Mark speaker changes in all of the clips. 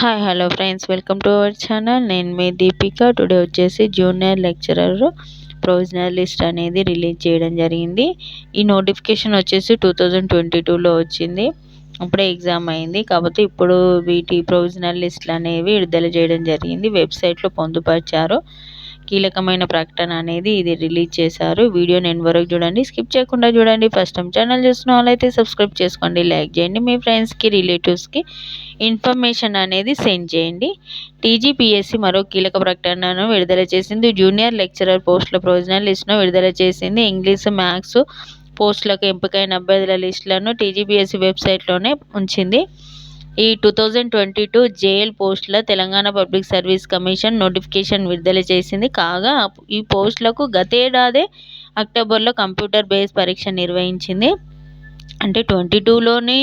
Speaker 1: Hi hello friends welcome to our channel నేను మీ Deepika. Today వచ్చేసి జూనియర్ లెక్చరర్ ప్రొవిజనల్ లిస్ట్ అనేది రిలీజ్ చేయడం జరిగింది. ఈ నోటిఫికేషన్ వచ్చేసి టూ థౌజండ్ ట్వంటీ టూలో వచ్చింది. అప్పుడే ఎగ్జామ్ అయింది. కాబట్టి ఇప్పుడు వీటి ప్రొవిజనల్ లిస్టులు అనేవి విడుదల చేయడం జరిగింది. వెబ్సైట్లో పొందుపరిచారు. కీలకమైన ప్రకటన అనేది ఇది రిలీజ్ చేశారు. వీడియో నేను వరకు చూడండి స్కిప్ చేయకుండా చూడండి. ఫస్ట్ టైం ఛానల్ చూసిన వాళ్ళైతే సబ్స్క్రైబ్ చేసుకోండి లైక్ చేయండి. మీ ఫ్రెండ్స్కి రిలేటివ్స్కి ఇన్ఫర్మేషన్ అనేది సెండ్ చేయండి. టీజీపీఎస్సీ మరో కీలక ప్రకటనను విడుదల చేసింది. జూనియర్ లెక్చరర్ పోస్టుల ప్రొవిజనల్ లిస్టును విడుదల చేసింది. ఇంగ్లీష్ మ్యాథ్స్ పోస్టులకు ఎంపికైన అభ్యర్థుల లిస్టులను టీజీపీఎస్సీ వెబ్సైట్లోనే ఉంచింది. ఈ two thousand twenty two JL పోస్టుల Telangana public service commission notification విడుదల చేసింది. కాగా ఈ పోస్టులకు గతేడాదే అక్టోబర్లో కంప్యూటర్ బేస్ పరీక్ష నిర్వహించింది. అంటే ట్వంటీ టూలోనే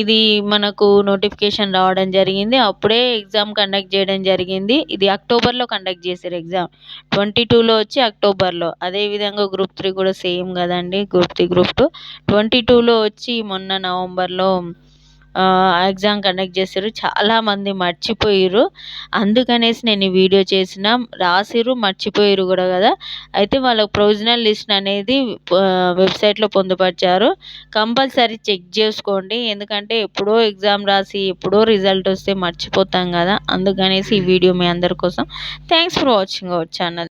Speaker 1: ఇది మనకు నోటిఫికేషన్ రావడం జరిగింది. అప్పుడే ఎగ్జామ్ కండక్ట్ చేయడం జరిగింది. ఇది అక్టోబర్లో కండక్ట్ చేశారు ఎగ్జామ్ ట్వంటీ టూలో వచ్చి అక్టోబర్లో. అదేవిధంగా గ్రూప్ త్రీ కూడా సేమ్ కదండి group three group two twenty టూలో వచ్చి మొన్న నవంబర్లో ఎగ్జామ్ కండక్ట్ చేశారు చాలామంది మర్చిపోయారు అందుకనేసి నేను ఈ వీడియో చేసిన. రాసిరు మర్చిపోయారు కూడా కదా. అయితే వాళ్ళ ప్రొవిజనల్ లిస్ట్ అనేది వెబ్సైట్లో పొందుపరిచారు. కంపల్సరీ చెక్ చేసుకోండి. ఎందుకంటే ఎప్పుడో ఎగ్జామ్ రాసి ఎప్పుడో రిజల్ట్ వస్తే మర్చిపోతాం కదా. అందుకనేసి ఈ వీడియో మీ అందరి కోసం. Thanks for watching our channel.